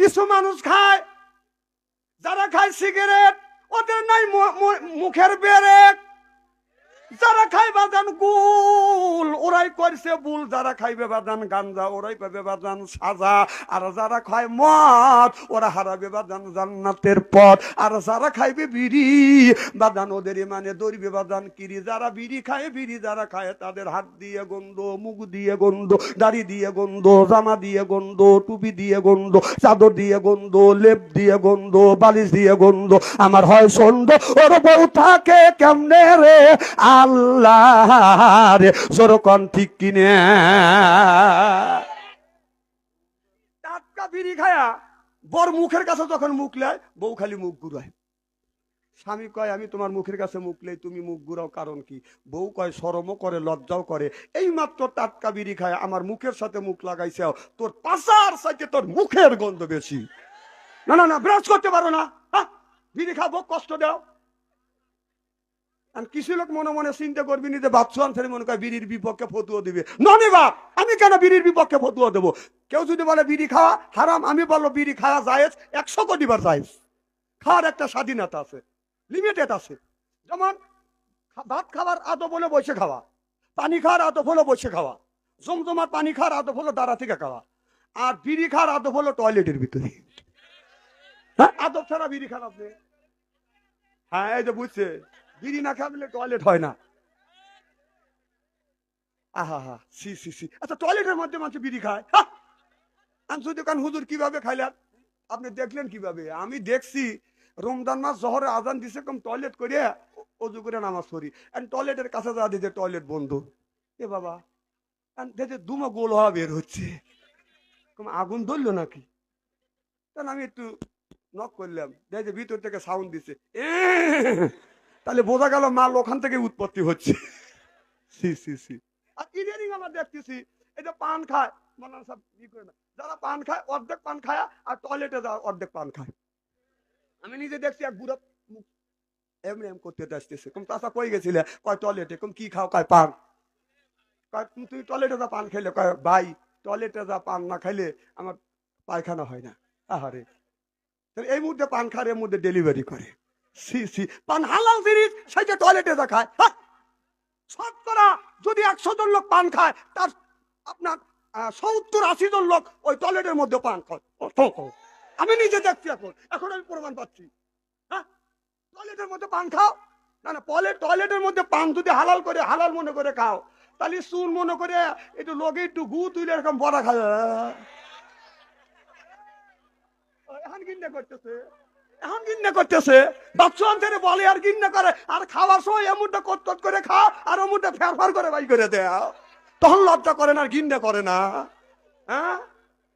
কিছু মানুষ খায় যারা খায় সিগারেট ওদের নাই মুখের বেরেক যারা খায় বাদান গুল, ওরাই করছে বুল, যারা খাইবে বাদান গাঞ্জা, ওরাই পাবে বাদান সাজা। আর যারা খায় মদ, ওরা হারাবে বাদান জান্নাতের পথ। আর যারা খাইবে বিড়ি বাদান ওদের মানে দৌড়বে বাদান কিরি। যারা বিড়ি খায়, বিড়ি যারা খায়, তাদের হাত দিয়ে গন্ধ, মুখ দিয়ে গন্ধ, দাড়ি দিয়ে গন্ধ, জামা দিয়ে গন্ধ, টুপি দিয়ে গন্ধ, চাদর দিয়ে গন্ধ, লেপ দিয়ে গন্ধ, বালিশ দিয়ে গন্ধ। আমার হয় সন্দ ওর বউ থাকে কেমনে রে? আল্লাহ রে সরকন ঠিক কিনে। টাটকা বিড়ি খায়া বর মুখের কাছে যখন মুখ লেয়, বউ খালি মুখ ঘুরায়। স্বামী কয়, আমি তোমার মুখের কাছে মুখ তুমি মুখ ঘুরাও, কারণ কি? বউ কয়, সরমও করে, লজ্জাও করে। এই মাত্র টাটকা বিড়ি খায়, আমার মুখের সাথে মুখ লাগাইছে তোর পাশার সাথে তোর মুখের গন্ধ বেশি। না না না, ব্রাশ করতে পারো না। বিড়ি খাব, কষ্ট দাও। কিছু লোক মনে মনে চিন্তা করবি নি যে বাচ্চু আনসারি মনে করে বিড়ির বিপক্ষে ফতুয়া দিবে। ননি বাপ, আমি কেন বিড়ির বিপক্ষে ফতুয়া দেবো? কেউ যদি বলে বিড়ি খাওয়া হারাম, আমি বলল বিড়ি খাওয়া জায়েজ, একশো কোটি বার জায়েজ। খাওয়ার একটা স্বাধীনতা আছে লিমিটেড আছে। যেমন ভাত খাবার আদব হলে বসে খাওয়া, পানি খাওয়ার আদব হলো বসে খাওয়া, জমজমার পানি খাওয়ার আদব হলো দাঁড়া থেকে খাওয়া, আর বিড়ি খাওয়ার আদব হলো টয়লেটের ভিতরে। হ্যাঁ? আদব ছাড়া বিড়ি খাওয়া হ্যাঁ এই যে বুঝছে বিড়ি না খাবলে টয়লেট হয় না। আহা হা সি সি সি। আচ্ছা টয়লেটের মধ্যে মানুষ বিড়ি খায়। হা! আনসু দোকান হুজুর কীভাবে খাইলেন আপনি দেখলেন কীভাবে? আমি দেখছি রমজান মাস জহরে আজান দিছে কম টয়লেট করে অজু করে নামাজ পড়ি। আর টয়লেটের কাছে যা দিতে টয়লেট বন্ধ। এ বাবা দেখে দুমা গোল হওয়া বের হচ্ছে। আগুন ধরলো নাকি? তাহলে আমি একটু নক করলাম। দেখে ভিতর থেকে সাউন্ড দিছে। এ তাহলে বোঝা গেল মাল ওখান থেকে উৎপত্তি হচ্ছে। C C C. আর ইদানিং আমরা দেখতেছি এই যে পান খায় মানে সব ই করে না। যারা পান খায় অর্ধেক পান খায় আর টয়লেটে যা অর্ধেক পান খায়। আমি নিজে দেখছি এক বুড়ো মুখ এমনি এম করতে আসতেছে কম তাছা কই গেছিলে? কয় টয়লেটে কম কি খাও? কয় পান। কয় তুই টয়লেটে যা পান খাইলে। কয় ভাই টয়লেটে যা পান না খাইলে আমার পায়খানা হয় না। আহারে। তাহলে এই মুহূর্তে পান খায় এর মধ্যে ডেলিভারি করে। সি সি। পান হালাল জিনিস সেটা টয়লেটে যা খায় হ্যাঁ। শতকরা যদি একশো জন লোক পান খায়, তার আপনার সত্তর আশি জন লোক ওই টয়লেটের মধ্যে পান খায়। আমি নিজে দেখছি এখন এখন আমি প্রমাণ পাচ্ছি। হ্যাঁ টয়লেটের মধ্যে পান খাও। না না টয়লেট টয়লেটের মধ্যে পান যদি হালাল করে, হালাল মনে করে খাও, তাহলে চুন মনে করে একটু লোকে একটু গু তুলে এরকম বড়া খায় এখন কিনে করতেছে। এখন গিন্না করতেছে। বাচ্চা আনতে বলে আর গিন্না করে। আর খাওয়ার সময় এমনটা কত করে খা, আর এমনটা ফের ফের করে বাই করে দেয়। তখন লজ্জা করে না আর গিন্না করে না। হ্যাঁ?